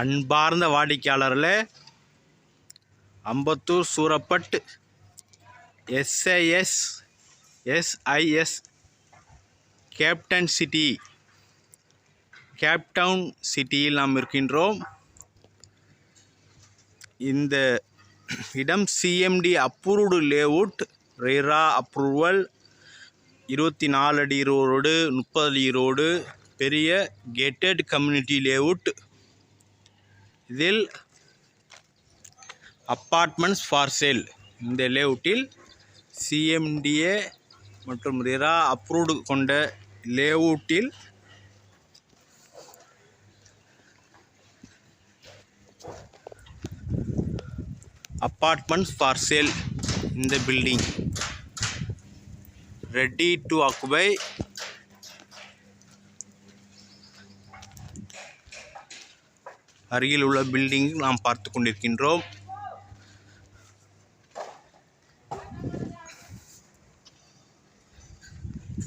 அன்பார்ந்த வாடிக்கையாளர்களே Ambattur Surapet SIS SIS captain city Capetown சிட்டியில் நாம் இருக்கின்றோம். இந்த இடம் CMT approved layout RERA approval இருபத்தி நாலு அடி ரோடு முப்பது அடி ரோடு பெரிய கேட்டட் கம்யூனிட்டி லேவுட் இதில் அப்பார்ட்மெண்ட்ஸ் ஃபார் சேல் இந்த லேஅவுட்டில் சிஎம்டிஏ மற்றும் ரிரா அப்ரூவ்டு கொண்ட லேஅவுட்டில் அப்பார்ட்மெண்ட்ஸ் ஃபார் சேல் இந்த பில்டிங் ரெடி டு ஆக்குபை அருகில் உள்ள பில்டிங் நாம் பார்த்து கொண்டிருக்கின்றோம்.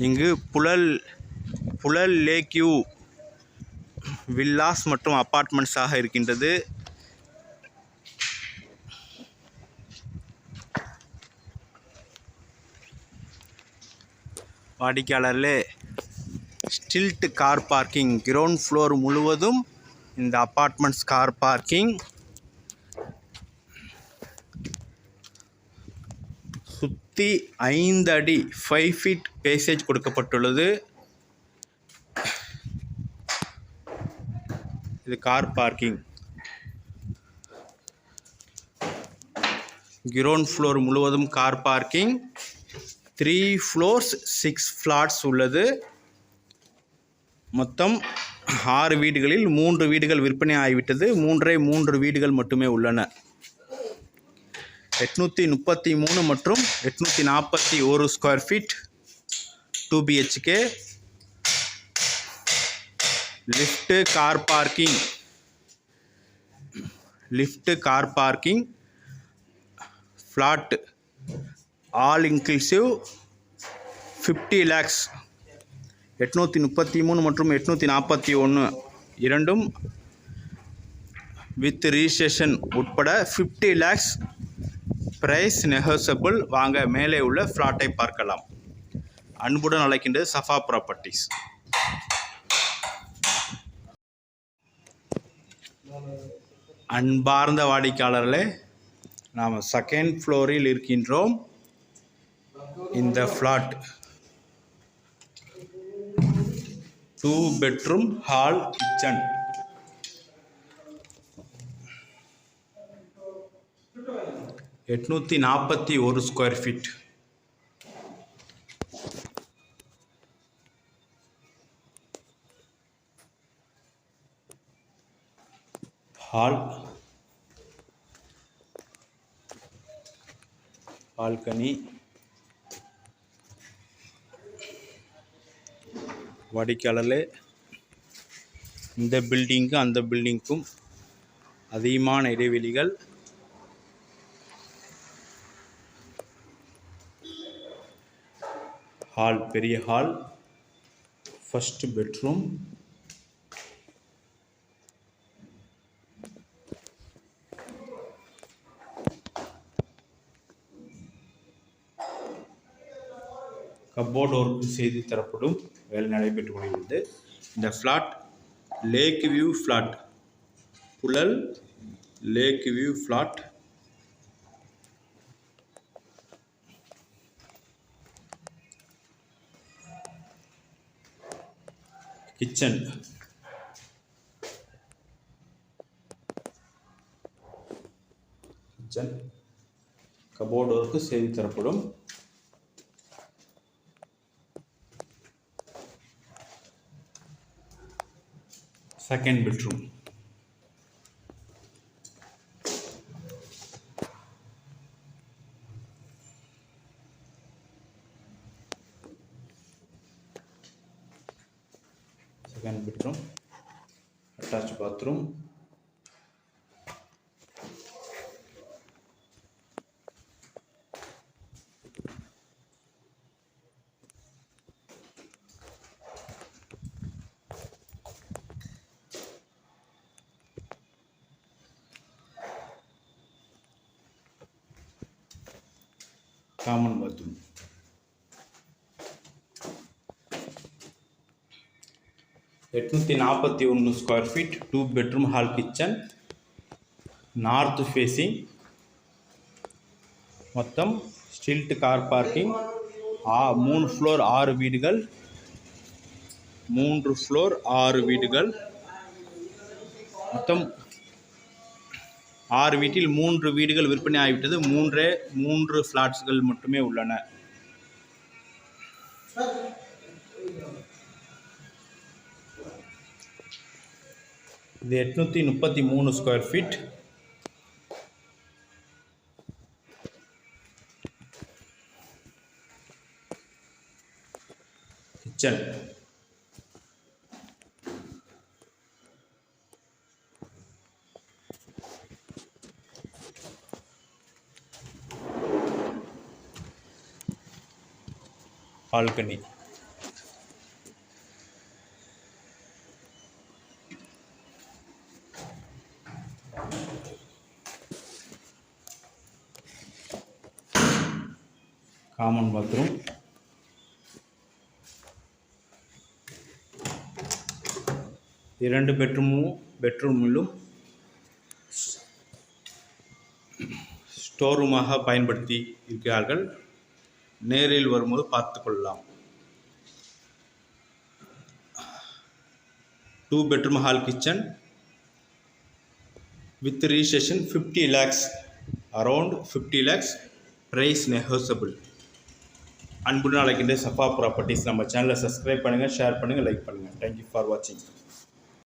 இங்கு புழல் புழல் லேக்யூ வில்லாஸ் மற்றும் அப்பார்ட்மெண்ட்ஸாக இருக்கின்றது. வாடிக்கையாளர்களே stilt car parking ground floor முழுவதும் இந்த அப்பார்ட்மெண்ட்ஸ் கார் பார்க்கிங் சுற்றி ஐந்து அடி ஃபைவ் ஃபீட் பேசேஜ் கொடுக்கப்பட்டுள்ளது. இது கார் பார்க்கிங் கிரவுண்ட் ஃப்ளோர் முழுவதும் car parking three floors six flats உள்ளது. மொத்தம் ஆறு வீடுகளில் மூன்று வீடுகள் விற்பனை ஆகிவிட்டது. மூன்றே மூன்று வீடுகள் மட்டுமே உள்ளன. எட்நூற்றி முப்பத்தி மூணு மற்றும் எட்நூற்றி நாற்பத்தி ஒரு square feet two BHK lift car parking lift car parking flat all inclusive fifty lakhs எட்நூற்றி முப்பத்தி மூணு மற்றும் எட்நூற்றி நாற்பத்தி ஒன்று இரண்டும் வித் ரிஜிஸ்ட்ரேஷன் உட்பட ஃபிஃப்டி லேக்ஸ் ப்ரைஸ் நெகோசபிள் வாங்க மேலே உள்ள ஃப்ளாட்டை பார்க்கலாம். அன்புடன் அழைக்கின்றது சஃபா ப்ராப்பர்ட்டிஸ் அன்பார்ந்த வாடிக்கையாளர்களே நாம் செகண்ட் ஃப்ளோரில் இருக்கின்றோம். இந்த flat two bedroom hall kitchen எட்நூற்றி நாற்பத்தி ஒரு ஸ்கொயர் ஃபீட் ஹால் பால்கனி வாடிக்கையாளர்களே இந்த பில்டிங்க்கும் அந்த பில்டிங்க்கும் அதிகமான இடைவெளிகள் ஹால் பெரிய hall first bedroom cupboard work செய்து தரப்படும் வேலை நடைபெற்று கொண்டிருந்தது இந்த flat lake view flat Puzhal lake view flat kitchen kitchen cupboard work செய்து தரப்படும் second bedroom second bedroom attached bathroom common bathroom. எட்நூற்றி நாற்பத்தி ஒன்று square feet two bedroom hall kitchen north facing மொத்தம் ஸ்டில்ட் கார் பார்க்கிங் ஆ மூணு floor ஆறு வீடுகள். மூன்று ஃப்ளோர் ஆறு வீடுகள். மொத்தம் ஆறு வீட்டில் மூன்று வீடுகள் விற்பனை ஆகிவிட்டது. மூன்றே மூன்று ஃப்ளாட்ஸ்கள் மட்டுமே உள்ளன. இது எட்நூற்றி முப்பத்தி மூணு square feet kitchen balcony. Common bathroom இரண்டு பெட்ரூமும் பெட்ரூமிலும் ஸ்டோர் ரூமாக பயன்படுத்தி இருக்கிறார்கள். நேரில் வரும்போது பார்த்து கொள்ளலாம் two bedroom hall kitchen with registration fifty lakhs around fifty lakhs price negotiable அன்புடன் அழைக்கின்ற சஃபா ப்ராப்பர்ட்டிஸ் நம்ம சேனலை சப்ஸ்கிரைப் பண்ணுங்கள் ஷேர் பண்ணுங்கள் லைக் பண்ணுங்கள் தேங்க்யூ ஃபார் வாட்சிங்